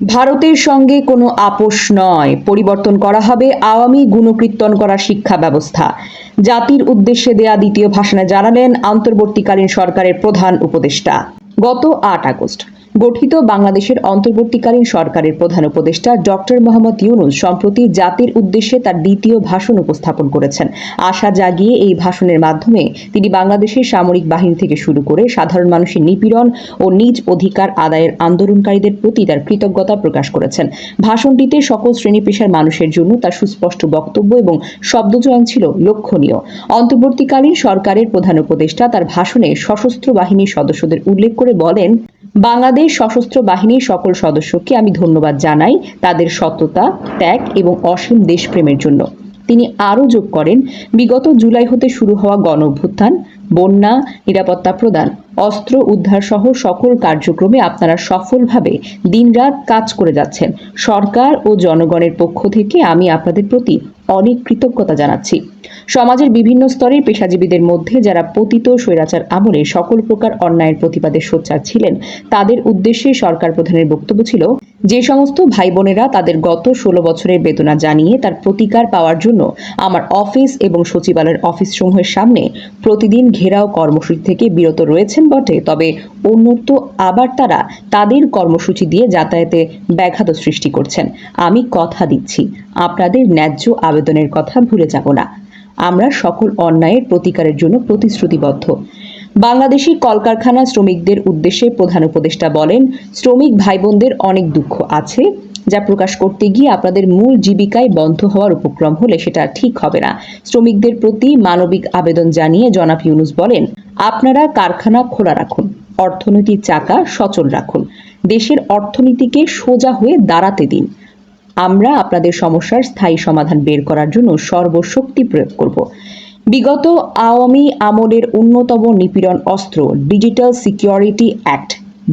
ভারতের সঙ্গে কোনো আপোষ নয়। পরিবর্তন করা হবে আওয়ামী গুণকীর্তন করা শিক্ষা ব্যবস্থা। জাতির উদ্দেশ্যে দেয়া দ্বিতীয় ভাষণে জানালেন অন্তর্বর্তীকালীন সরকারের প্রধান উপদেষ্টা। গত আট আগস্ট গঠিত বাংলাদেশের অন্তর্বর্তীকালীন সরকারের প্রধান উপদেষ্টা ডক্টর মোহাম্মদ ইউনুস সম্প্রতি জাতির উদ্দেশ্যে তার দ্বিতীয় ভাষণ উপস্থাপন করেছেন। আশা জাগিয়ে এই ভাষণের মাধ্যমে তিনি বাংলাদেশের সামরিক বাহিনী থেকে শুরু করে সাধারণ মানুষের নিপীড়ন ও নিজ অধিকার আদায়ের আন্দোলনকারীদের প্রতি তার কৃতজ্ঞতা প্রকাশ করেছেন। ভাষণটিতে সকল শ্রেণি পেশার মানুষের জন্য তার সুস্পষ্ট বক্তব্য এবং শব্দচয়ন ছিল লক্ষণীয়। অন্তর্বর্তীকালীন সরকারের প্রধান উপদেষ্টা তার ভাষণে সশস্ত্র বাহিনীর সদস্যদের উল্লেখ করে বলেন বাংলাদেশ সশস্ত্র বাহিনীর সকল সদস্যকে আমি ধন্যবাদ জানাই তাদের সততা, ত্যাগ এবং অসীম দেশপ্রেমের জন্য। তিনি আরও যোগ করেন, বিগত জুলাই হতে শুরু হওয়া গণ অভ্যুত্থান, বন্যা, নিরাপত্তা প্রদান, অস্ত্র উদ্ধার সহ সকল কার্যক্রমে আপনারা সফলভাবে দিনরাত কাজ করে যাচ্ছেন। সরকার ও জনগণের পক্ষ থেকে আমি আপনাদের প্রতি অনেক কৃতজ্ঞতা জানাচ্ছি। সমাজের বিভিন্ন স্তরের পেশাজীবীদের মধ্যে যারা পতিত স্বৈরাচার আমলে সকল প্রকার অন্যায়ের প্রতিবাদে সোচ্চার ছিলেন, তাদের উদ্দেশ্যে সরকার প্রধানের বক্তব্য ছিল যে সমস্ত ভাই বোনেরা তাদের গত ষোলো বছরের বেতনা জানিয়ে তার প্রতিকার পাওয়ার জন্য আমার অফিস এবং সচিবালয়ের অফিস সমূহের সামনে প্রতিদিন ঘেরাও কর্মসূচি থেকে বিরত রয়েছেন বটে। তবে অন্যত্র আবার তারা তাদের কর্মসূচি দিয়ে যাতায়াতে ব্যাঘাত সৃষ্টি করছেন। আমি কথা দিচ্ছি। আপনাদের ন্যায্য আবেদনের কথা ভুলে যাব না। আমরা সকল অন্যায়ের প্রতিকারের জন্য প্রতিশ্রুতিবদ্ধ। বাংলাদেশি কলকারখানা শ্রমিকদের উদ্দেশ্যে প্রধান উপদেষ্টা বলেন, শ্রমিক ভাই বোনদের অনেক দুঃখ আছে, যা প্রকাশ করতে গিয়ে আপনাদের মূল জীবিকায় বন্ধ হওয়ার উপক্রম হলে সেটা ঠিক হবে না। শ্রমিকদের প্রতি মানবিক আবেদন জানিয়ে জনাব ইউনুস বলেন, আপনারা কারখানা খোলা রাখুন, অর্থনৈতিক চাকা সচল রাখুন, দেশের অর্থনীতিকে সোজা হয়ে দাঁড়াতে দিন। আমরা আপনাদের সমস্যার স্থায়ী সমাধান বের করার জন্য সর্বশক্তি প্রয়োগ করব। বিগত আওয়ামী আমলের অন্যতম নিপীড়ন অস্ত্র ডিজিটাল সিকিউরিটি অ্যাক্ট,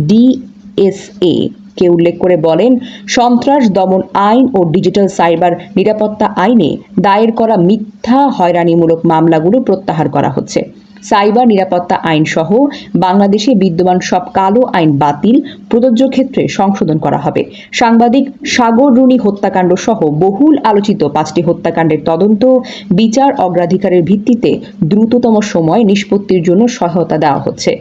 ডিএসএ কে উল্লেখ করে বলেন, সন্ত্রাস দমন আইন ও ডিজিটাল সাইবার নিরাপত্তা আইনে দায়ের করা মিথ্যা হয়রানিমূলক মামলাগুলো প্রত্যাহার করা হচ্ছে। সাইবার নিরাপত্তা আইন সহ বাংলাদেশে বিদ্যমান সব কালো আইন বাতিল প্রযোজ্য ক্ষেত্রে সংশোধন করা হবে। সাংবাদিক সাগর রুনি হত্যাকাণ্ড সহ বহুল আলোচিত পাঁচটি হত্যাকাণ্ডের তদন্ত বিচার অগ্রাধিকারের ভিত্তিতে দ্রুততম সময় নিষ্পত্তির জন্য সহায়তা দেওয়া হচ্ছে।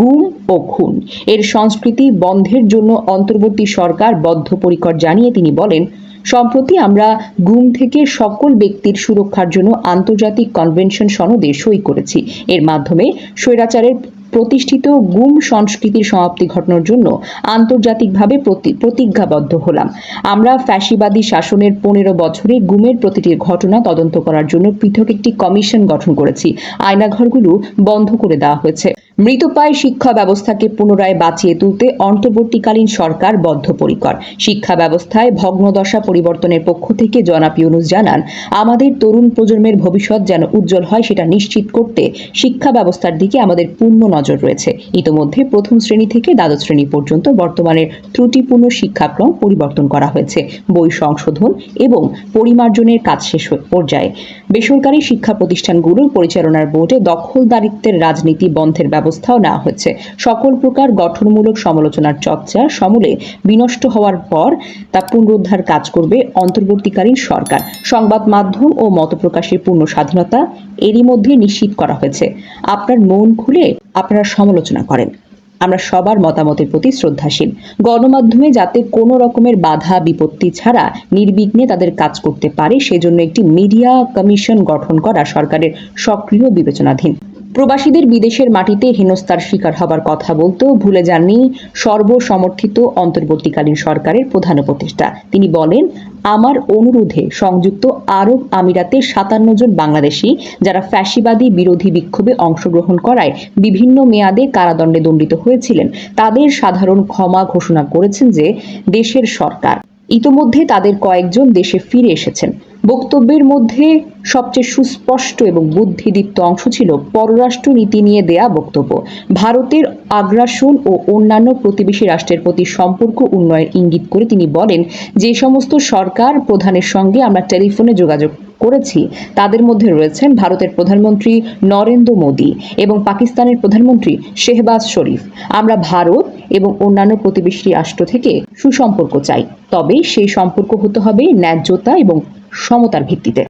গুম ও খুন এর সংস্কৃতি বন্ধের জন্য অন্তর্বর্তী সরকার বদ্ধপরিকর জানিয়ে তিনি বলেন সম্প্রতি আমরা গুম থেকে সকল ব্যক্তির সুরক্ষার জন্য আন্তর্জাতিক কনভেনশন সনদে সই করেছি। এর মাধ্যমে স্বৈরাচারের প্রতিষ্ঠিত গুম সংস্কৃতির সমাপ্তি ঘটানোর জন্য আন্তর্জাতিকভাবে প্রতি- প্রতিজ্ঞাবদ্ধ হলাম। আমরা ফ্যাসিবাদী শাসনের পনেরো বছরে গুমের প্রতিটি ঘটনা তদন্ত করার জন্য পৃথক একটি কমিশন গঠন করেছি। আয়নাঘরগুলো বন্ধ করে দেওয়া হয়েছে। মৃতপ্রায় শিক্ষা ব্যবস্থাকে পুনরায় বাঁচিয়ে তুলতে অন্তর্বর্তীকালীন সরকার বদ্ধপরিকর। শিক্ষা ব্যবস্থায় ভগ্নদশা পরিবর্তনের পক্ষ থেকে জনাব ইউনুস জানান, আমাদের তরুণ প্রজন্মের ভবিষ্যৎ যেন উজ্জ্বল হয় সেটা নিশ্চিত করতে শিক্ষা ব্যবস্থার দিকে আমাদের পূর্ণ নজর রয়েছে। ইতোমধ্যে প্রথম শ্রেণি থেকে দ্বাদশ শ্রেণি পর্যন্ত বর্তমানের ত্রুটিপূর্ণ শিক্ষাক্রম পরিবর্তন করা হয়েছে। বই সংশোধন এবং পরিমার্জনের কাজ শেষ পর্যায়ে। বেসরকারি শিক্ষা প্রতিষ্ঠানগুলোর পরিচালনার বোর্ডে দখলদারিত্বের রাজনীতি বন্ধের ব্যবস্থাও নেওয়া হয়েছে। সকল প্রকার গঠনমূলক সমালোচনার চর্চা সমূলে বিনষ্ট হওয়ার পর তা পুনরুদ্ধার কাজ করবে অন্তর্বর্তীকালীন সরকার। সংবাদ মাধ্যম ও মত প্রকাশের পূর্ণ স্বাধীনতা এরই মধ্যে নিশ্চিত করা হয়েছে। আপনার মন খুলে আপনারা সমালোচনা করেন। আমরা সবার মতামতের প্রতি শ্রদ্ধাশীল। গণমাধ্যমে যাতে কোনো রকমের বাধা, বিপত্তি ছাড়া নির্বিঘ্নে তাদের কাজ করতে পারে, সেজন্য একটি মিডিয়া কমিশন গঠন করা সরকারের সক্রিয় বিবেচনাধীন। প্রবাসীদের বিদেশের মাটিতে হেনস্থার শিকার হবার কথা বলতেও ভুলে যাননি সর্বসমর্থিত অন্তর্বর্তীকালীন সরকারের প্রধান উপদেষ্টা। তিনি বলেন, আমার অনুরোধে সংযুক্ত আরব আমিরাতে সাতান্ন জন বাংলাদেশি, যারা ফ্যাসিবাদী বিরোধী বিক্ষোভে অংশগ্রহণ করায় বিভিন্ন মেয়াদে কারাদণ্ডে দণ্ডিত হয়েছিলেন, তাদের সাধারণ ক্ষমা ঘোষণা করেছেন যে দেশের সরকার। ইতোমধ্যে তাদের কয়েকজন দেশে ফিরে এসেছেন। বক্তব্যের মধ্যে সবচেয়ে সুস্পষ্ট এবং বুদ্ধিদীপ্ত অংশ ছিল পররাষ্ট্র নীতি নিয়ে দেয়া বক্তব্য। ভারতের আগ্রাসন ও অন্যান্য প্রতিবেশী রাষ্ট্রের প্রতি সম্পর্ক উন্নয়ন ইঙ্গিত করে তিনি বলেন, যে সমস্ত সরকার প্রধানের সঙ্গে আমরা টেলিফোনে যোগাযোগ করেছি, তাদের মধ্যে রয়েছেন ভারতের প্রধানমন্ত্রী নরেন্দ্র মোদী এবং পাকিস্তানের প্রধানমন্ত্রী শেহবাজ শরীফ। আমরা ভারত এবং অন্যান্য প্রতিবেশী রাষ্ট্র থেকে সুসম্পর্ক চাই, তবে সেই সম্পর্ক হতে হবে ন্যায্যতা এবং সমতার ভিত্তিতে।